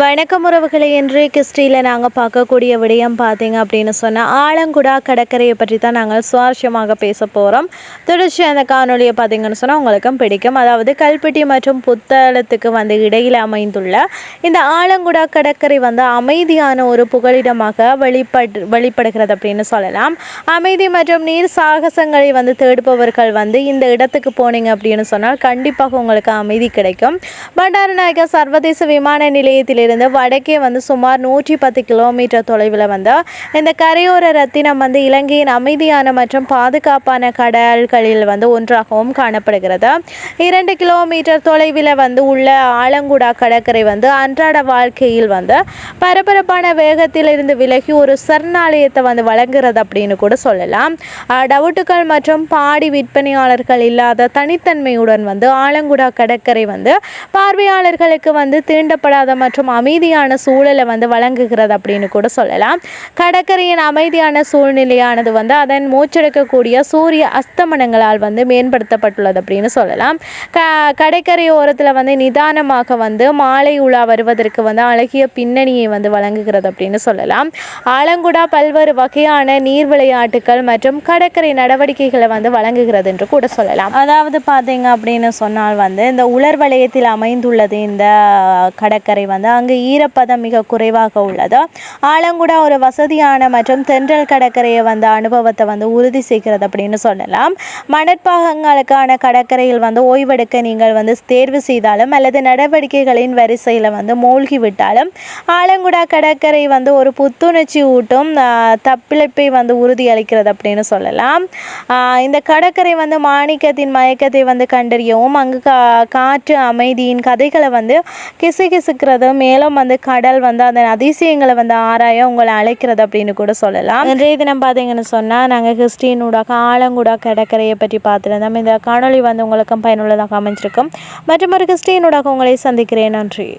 வணக்கம் உறவுகளை. இன்றைய கிறிஸ்டியில் நாங்கள் பார்க்கக்கூடிய விடயம் பார்த்தீங்க அப்படின்னு சொன்னால் ஆலங்குடா கடற்கரையை பற்றி தான் நாங்கள் சுவாரஸ்யமாக பேச போகிறோம் தொடர்ச்சி அந்த காணொலியை பார்த்தீங்கன்னு சொன்னால் உங்களுக்கும் பிடிக்கும். அதாவது கல்பெட்டி மற்றும் புத்தளத்துக்கு வந்து இடையில் அமைந்துள்ள இந்த ஆலங்குடா கடற்கரை வந்து அமைதியான ஒரு புகலிடமாக வெளிப்படு வெளிப்படுகிறது அப்படின்னு சொல்லலாம். அமைதி மற்றும் நீர் சாகசங்களை வந்து தேடுபவர்கள் வந்து இந்த இடத்துக்கு போனீங்க அப்படின்னு சொன்னால் கண்டிப்பாக உங்களுக்கு அமைதி கிடைக்கும். பண்டாரநாயகா சர்வதேச விமான நிலையத்தில் நிலையத்திலிருந்து வடக்கே வந்து சுமார் நூற்றி பத்து கிலோமீட்டர் தொலைவில் வந்து இந்த கரையோர ரத்தினம் வந்து இலங்கையின் அமைதியான மற்றும் பாதுகாப்பான கடல்களில் வந்து ஒன்றாகவும் காணப்படுகிறது. இரண்டு கிலோமீட்டர் தொலைவில் வந்து உள்ள ஆலங்குடா கடற்கரை வந்து அன்றாட வாழ்க்கையில் வந்து பரபரப்பான வேகத்தில் இருந்து விலகி ஒரு சரணாலயத்தை வந்து வழங்குறது அப்படின்னு கூட சொல்லலாம். டவுட்டுகள் மற்றும் பாடி விற்பனையாளர்கள் இல்லாத தனித்தன்மையுடன் வந்து ஆலங்குடா கடற்கரை வந்து பார்வையாளர்களுக்கு வந்து தீண்டப்படாத மற்றும் அமைதியான சூழலை வந்து வழங்குகிறது அப்படின்னு கூட சொல்லலாம். கடற்கரையின் அமைதியான சூழ்நிலையானது வந்து அதன் மூச்செடுக்கக்கூடிய சூரிய அஸ்தமனங்களால் வந்து மேம்படுத்தப்பட்டுள்ளது அப்படின்னு சொல்லலாம். க கடற்கரை ஓரத்தில் வந்து நிதானமாக வந்து மாலை உலா வருவதற்கு வந்து அழகிய பின்னணியை வந்து வழங்குகிறது அப்படின்னு சொல்லலாம். ஆலங்குடா பல்வேறு வகையான நீர் விளையாட்டுகள் மற்றும் கடற்கரை நடவடிக்கைகளை வந்து வழங்குகிறது என்று கூட சொல்லலாம். அதாவது பார்த்தீங்க அப்படின்னு சொன்னால் வந்து இந்த உலர் வலயத்தில் அமைந்துள்ளது இந்த கடற்கரை வந்து அங்கு ஈரப்பதம் மிக குறைவாக உள்ளது. ஆலங்குடா ஒரு வசதியான மற்றும் தென்றல் கடற்கரையை வந்த அனுபவத்தை வந்து உறுதி செய்கிறது அப்படின்னு சொல்லலாம். மணற்பாகங்களுக்கான கடற்கரையில் வந்து ஓய்வெடுக்க நீங்கள் வந்து தேர்வு செய்தாலும் அல்லது நடவடிக்கைகளின் வரிசையில் வந்து மூழ்கி விட்டாலும் ஆலங்குடா கடற்கரை வந்து ஒரு புத்துணர்ச்சி ஊட்டும் தப்பிழைப்பை வந்து உறுதியளிக்கிறது அப்படின்னு சொல்லலாம். இந்த கடற்கரை வந்து மாணிக்கத்தின் மயக்கத்தை வந்து கண்டறியவும் அங்கு கா காற்று அமைதியின் கதைகளை வந்து கிசுகிசுக்கிறதும் மேலும் வந்து கடல் வந்து அதன் அதிசயங்களை வந்து ஆராய உங்களை அழைக்கிறது அப்படின்னு கூட சொல்லலாம். இன்றைய தினம் பார்த்தீங்கன்னு சொன்னால் நாங்கள் கிறிஸ்டினூடாக ஆலங்குடா கடற்கரையை பற்றி பார்த்துருந்தோம். இந்த காணொலி வந்து உங்களுக்கும் பயனுள்ளதாக அமைஞ்சிருக்கும். மற்றும் ஒரு கிறிஸ்டினூடாக உங்களை சந்திக்கிறேன். நன்றி.